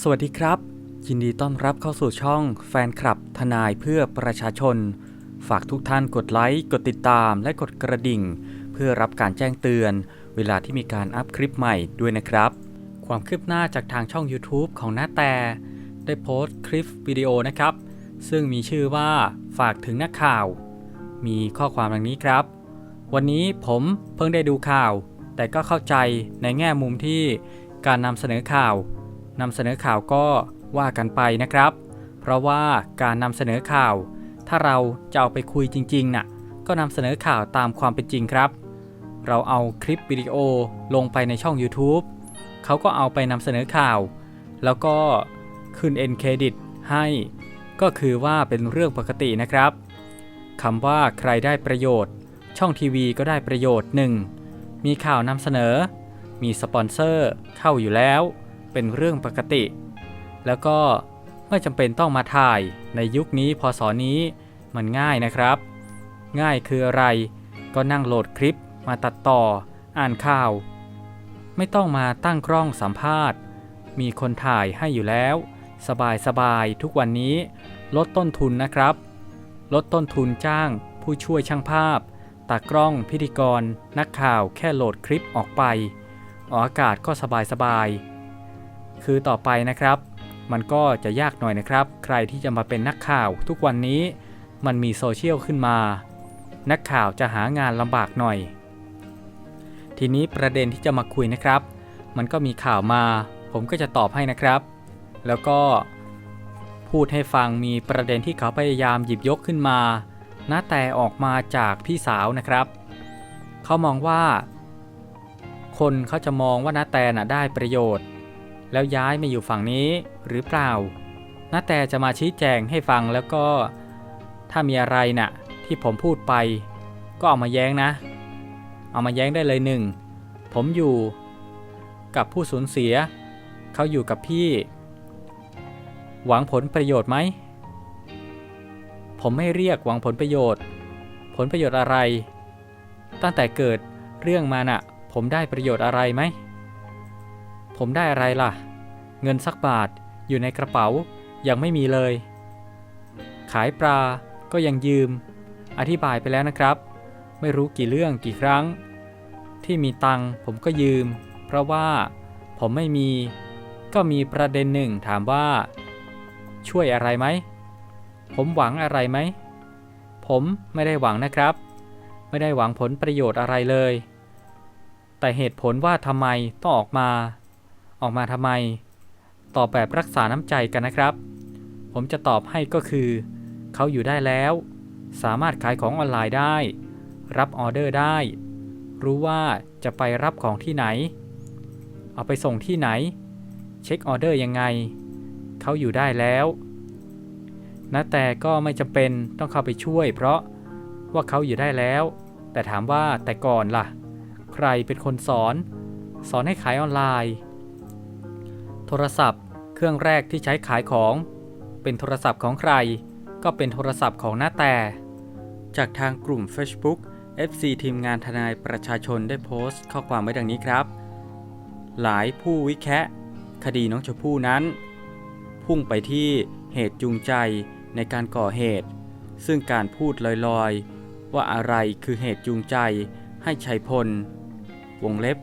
สวัสดีครับ ยินดีต้อนรับเข้าสู่ช่องแฟนคลับทนายเพื่อประชาชน ฝากทุกท่านกดไลค์ กดติดตามและกดกระดิ่ง เพื่อรับการแจ้งเตือน เวลาที่มีการอัพคลิปใหม่ด้วยนะครับ ความคืบหน้าจากทางช่อง YouTube ของน้าแต่ได้โพสต์คลิปวิดีโอนะครับ ซึ่งมีชื่อว่าฝากถึงนักข่าว มีข้อความดังนี้ครับ วันนี้ผมเพิ่งได้ดูข่าว แต่ก็เข้าใจในแง่มุมที่การนำเสนอข่าว นำเสนอข่าวก็ว่ากันไปนะครับ เพราะว่าการนำเสนอข่าว ถ้าเราจะเอาไปคุยจริงๆน่ะก็นำเสนอข่าวตามความเป็นจริงครับ เราเอาคลิปวิดีโอลงไปในช่อง YouTube เขาก็เอาไปนำเสนอข่าว แล้วก็ขึ้น end credit ให้ ก็คือว่าเป็นเรื่องปกตินะครับคำว่าใครได้ประโยชน์ ช่องทีวีก็ได้ประโยชน์หนึ่งมีข่าวนำเสนอ มีสปอนเซอร์เข้าอยู่แล้ว เป็นเรื่องปกติ แล้วก็ไม่จำเป็นต้องมาถ่ายในยุคนี้พศนี้มันง่ายนะครับ ง่ายคืออะไร ก็นั่งโหลดคลิปมาตัดต่อ อ่านข่าว ไม่ต้องมาตั้งกล้องสัมภาษณ์ มีคนถ่ายให้อยู่แล้ว สบายสบายทุกวันนี้ ลดต้นทุนนะครับ ลดต้นทุนจ้าง ผู้ช่วยช่างภาพตากล้องพิธีกร นักข่าวแค่โหลดคลิปออกไป ออกอากาศก็สบายสบาย คือต่อไปนะครับ มันก็จะยากหน่อยนะครับ ใครที่จะมาเป็นนักข่าว ทุกวันนี้มันมีโซเชียลขึ้นมา นักข่าวจะหางานลำบากหน่อย ทีนี้ประเด็นที่จะมาคุยนะครับ มันก็มีข่าวมา ผมก็จะตอบให้นะครับ แล้วก็พูดให้ฟังมีประเด็นที่เขาพยายามหยิบยกขึ้นมาน้าแต่ออกมาจากพี่สาวนะครับ เขามองว่า คนเขาจะมองว่าน้าแต่น่ะได้ประโยชน์ แล้วย้ายมาอยู่ฝั่งนี้หรือเปล่าน้าแต่จะมาชี้แจงให้ฟังแล้วก็ ถ้ามีอะไรน่ะที่ผมพูดไป ก็เอามาแย้งนะ เอามาแย้งได้เลยหนึ่งผมอยู่กับผู้สูญเสีย เขาอยู่กับพี่ หวังผลประโยชน์ไหม ผมไม่เรียกหวังผลประโยชน์ ผลประโยชน์อะไร ตั้งแต่เกิดเรื่องมาน่ะ ผมได้ประโยชน์อะไรไหม ผมได้อะไรล่ะ เงินสักบาทอยู่ในกระเป๋ายังไม่มีเลย ขายปลาก็ยังยืม อธิบายไปแล้วนะครับ ไม่รู้กี่เรื่องกี่ครั้ง ที่มีตังผมก็ยืม เพราะว่าผมไม่มี ก็มีประเด็นหนึ่งถามว่า ช่วยอะไรไหม ผมหวังอะไรไหม ผมไม่ได้หวังนะครับ ไม่ได้หวังผลประโยชน์อะไรเลย แต่เหตุผลว่าทำไมต้องออกมา ออกมาทำไม ตอบแบบรักษาน้ำใจกันนะครับ ผมจะตอบให้ก็คือ เขาอยู่ได้แล้ว สามารถขายของออนไลน์ได้ รับออเดอร์ได้ รู้ว่าจะไปรับของที่ไหน เอาไปส่งที่ไหน เช็คออเดอร์ยังไง เขาอยู่ได้แล้วนะแต่ก็ไม่จำเป็นต้องเข้าไปช่วย เพราะว่าเขาอยู่ได้แล้ว แต่ถามว่าแต่ก่อนล่ะ ใครเป็นคนสอน สอนให้ขายออนไลน์ โทรศัพท์ เครื่องแรกที่ใช้ขายของ เป็นโทรศัพท์ของใคร ก็เป็นโทรศัพท์ของหน้าแต่ จากทางกลุ่ม Facebook FC ทีมงานทนายประชาชนได้โพสต์ข้อความไว้ดังนี้ครับ หลายผู้วิแคะคดีน้องชมพู่นั้น พุ่งไปที่เหตุจูงใจในการก่อเหตุ ซึ่งการพูดลอยๆ ว่าอะไรคือเหตุจูงใจให้ชัยพล วงเล็บ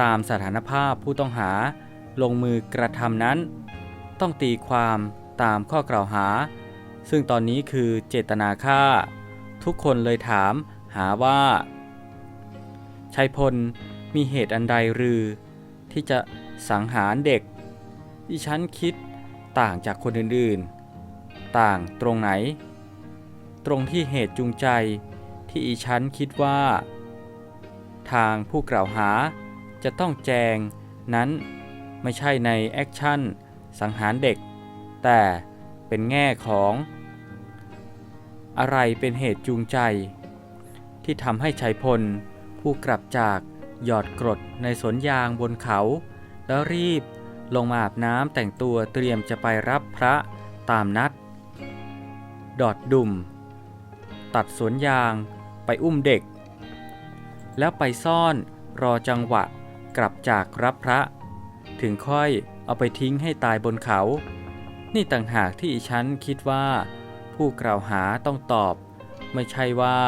ตามสถานภาพผู้ต้องหาลงมือกระทำนั้น ต้องตีความตามข้อกล่าวหา ซึ่งตอนนี้คือเจตนาฆ่า ทุกคนเลยถามหาว่าชัยพลมีเหตุอันใดหรือ ที่จะสังหารเด็ก ที่ฉันคิดต่างจากคนอื่นๆ ต่างตรงไหน ตรงที่เหตุจูงใจที่อีฉันคิดว่า ทางผู้กล่าวหาจะต้องแจงนั้นไม่ใช่ในแอคชั่น สังหารเด็ก แต่เป็นแง่ของ อะไรเป็นเหตุจูงใจ ที่ทำให้ชัยพล ผู้กลับจากหยอดกรดในสวนยางบนเขา แล้วรีบลงมาอาบน้ำแต่งตัวเตรียมจะไปรับพระตามนัด ดอดดุ่ม ตัดสวนยางไปอุ้มเด็ก แล้วไปซ่อนรอจังหวะกลับจากรับพระ ถึงค่อย เอาไปทิ้งให้ตายบนเขา นี่ต่างหากที่ฉันคิดว่า ผู้กล่าวหาต้องตอบ ไม่ใช่ว่า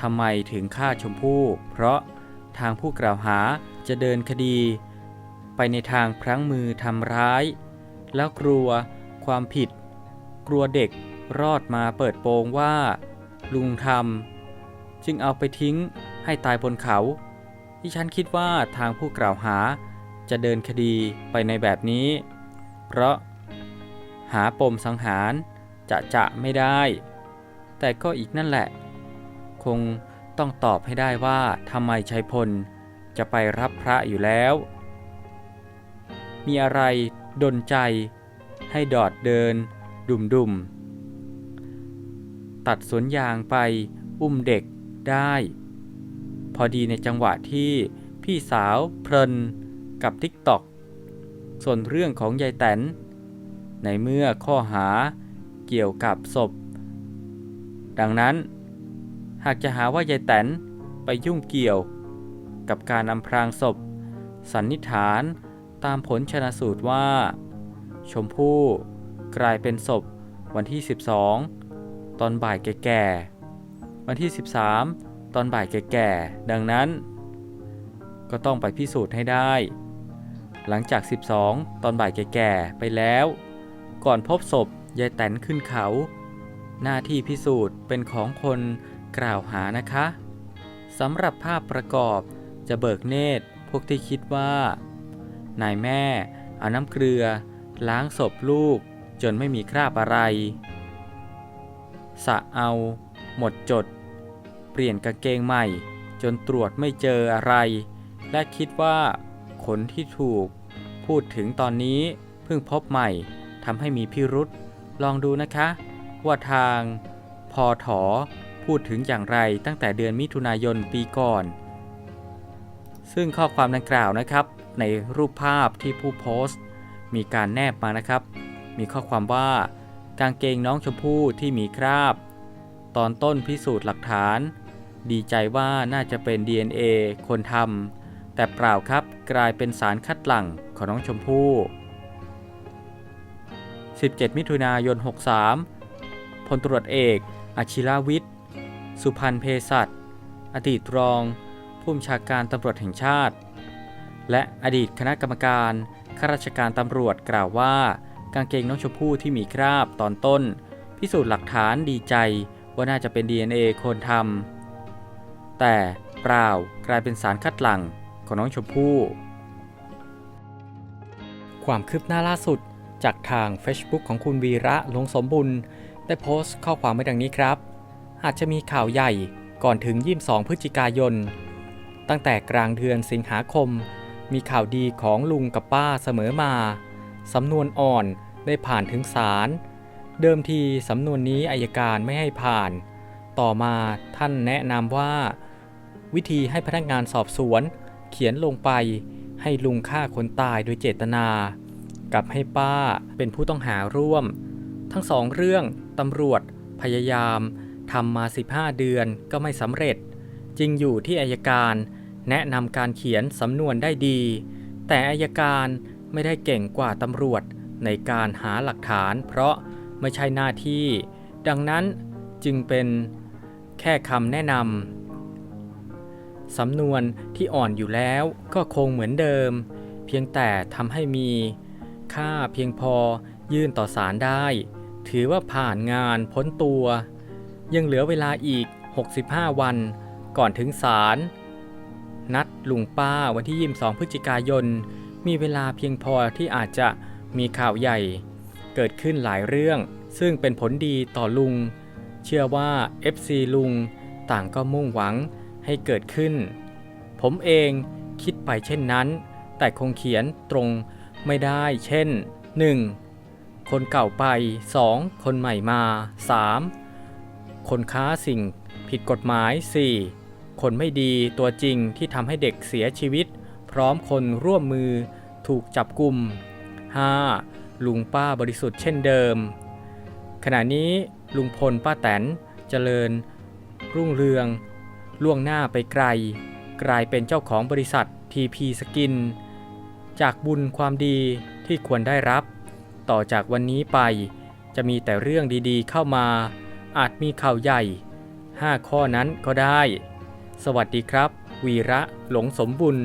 ทำไมถึงฆ่าชมพู่ เพราะทางผู้กล่าวหาจะเดินคดี ไปในทางพลั้งมือทำร้าย แล้วกลัวความผิด กลัวเด็กรอดมาเปิดโปงว่า ลุงทำจึงเอาไปทิ้งให้ตายบนเขา ที่ฉันคิดว่าทางผู้กล่าวหา จะเดินคดีไปในแบบนี้ เพราะหาปมสังหารจะจะไม่ได้ แต่ก็อีกนั่นแหละ คงต้องตอบให้ได้ว่าทำไมชัยพลจะไปรับพระอยู่แล้ว มีอะไรดนใจให้ดอดเดิน ดุมดุมตัดสวนยางไปอุ้มเด็กได้ พอดีในจังหวะที่พี่สาวเพลิน กับทิกตอกส่วนเรื่องของยายแตน ในเมื่อข้อหาเกี่ยวกับศพ ดังนั้น หากจะหาว่ายายแตนไปยุ่งเกี่ยว กับการอำพรางศพ สันนิษฐานตามผลชนะสูตรว่า ชมพู่กลายเป็นศพวันที่ 12 ตอนบ่ายแก่ๆ วันที่ 13 ตอนบ่ายแก่ๆ ดังนั้น ก็ต้องไปพิสูจน์ให้ได้ หลังจาก 12 ตอนบ่ายแก่ๆไปแล้ว ก่อนพบศพยายแตนขึ้นเขา หน้าที่พิสูจน์เป็นของคนกล่าวหานะคะสำหรับภาพประกอบจะเบิกเนตรพวกที่คิดว่า นายแม่เอาน้ำเกลือ ล้างศพลูกจนไม่มีคราบอะไร สะเอา หมดจด เปลี่ยนกางเกงใหม่ จนตรวจไม่เจออะไร และคิดว่า ขนที่ถูก พูดถึงตอนนี้เพิ่งพบใหม่ทำให้มีพิรุษลองดูนะคะ ว่าทางพอถอพูดถึงอย่างไรตั้งแต่เดือนมิถุนายนปีก่อน ซึ่งข้อความดังกล่าวนะครับ ในรูปภาพที่ผู้โพสต์ มีการแนบมานะครับ มีข้อความว่ากางเกงน้องชมพู่ที่มีคราบ ตอนต้นพิสูจน์หลักฐาน ดีใจว่าน่าจะเป็น DNA คนทำแต่เปล่าครับ กลายเป็นสารคัดหลั่งของน้องชมพู่ 17 มิถุนายน 63 พลตรวจเอกอาชิราวิทย์ สุพันธ์เพศัตอดีตรอง ผู้บัญชาการตำรวจแห่งชาติ และอดีตคณะกรรมการข้าราชการตำรวจกล่าวว่า กางเกงน้องชมพู่ที่มีคราบตอนต้น พิสูจน์หลักฐานดีใจว่าน่าจะเป็น DNA คนทำแต่เปล่ากลายเป็นสารคัดหลั่ง ของน้องชมพู่ ความคืบหน้าล่าสุดจากทาง Facebook ของคุณวีระลงสมบุญ ได้โพสต์ข้อความไว้ดังนี้ครับ อาจจะมีข่าวใหญ่ก่อนถึง 22 พฤศจิกายน ตั้งแต่กลางเดือนสิงหาคม มีข่าวดีของลุงกับป้าเสมอมา สำนวนอ่อนได้ผ่านถึงศาล เดิมทีสำนวนนี้อายการไม่ให้ผ่าน ต่อมาท่านแนะนำว่า วิธีให้พนักงานสอบสวน เขียนลงไปให้ลุงฆ่าคนตายโดยเจตนา กับให้ป้าเป็นผู้ต้องหาร่วม ทั้งสองเรื่องตำรวจพยายามทำมา 15 เดือนก็ไม่สำเร็จ จริงอยู่ที่อายการแนะนำการเขียนสำนวนได้ดี แต่อายการไม่ได้เก่งกว่าตำรวจในการหาหลักฐานเพราะไม่ใช่หน้าที่ ดังนั้นจึงเป็นแค่คำแนะนำ สำนวนที่อ่อนอยู่แล้วก็คงเหมือนเดิม เพียงแต่ทำให้มี ค่าเพียงพอยื่นต่อศาลได้ ถือว่าผ่านงานพ้นตัว ยังเหลือเวลาอีก 65 วัน ก่อนถึงศาลนัดลุงป้าวันที่ 22 พฤศจิกายน มีเวลาเพียงพอที่อาจจะมีข่าวใหญ่ เกิดขึ้นหลายเรื่อง ซึ่งเป็นผลดีต่อลุง เชื่อว่า FC ลุงต่างก็มุ่งหวัง ให้เกิดขึ้น ผมเองคิดไปเช่นนั้น แต่คงเขียนตรงไม่ได้ เช่น 1. คนเก่าไป 2. คนใหม่มา 3. คนค้าสิ่งผิดกฎหมาย 4. คนไม่ดีตัวจริงที่ทำให้เด็กเสียชีวิต พร้อมคนร่วมมือถูกจับกลุ่ม 5. ลุงป้าบริสุทธิ์เช่นเดิม ขณะนี้ลุงพลป้าแตนเจริญ รุ่งเรือง ล่วงหน้าไปไกล กลายเป็นเจ้าของบริษัท TP Skin จากบุญความดีที่ควรได้รับ ต่อจากวันนี้ไป จะมีแต่เรื่องดีๆเข้ามา อาจมีข่าวใหญ่ 5 ข้อนั้นก็ได้ สวัสดีครับ วีระหลงสมบุญ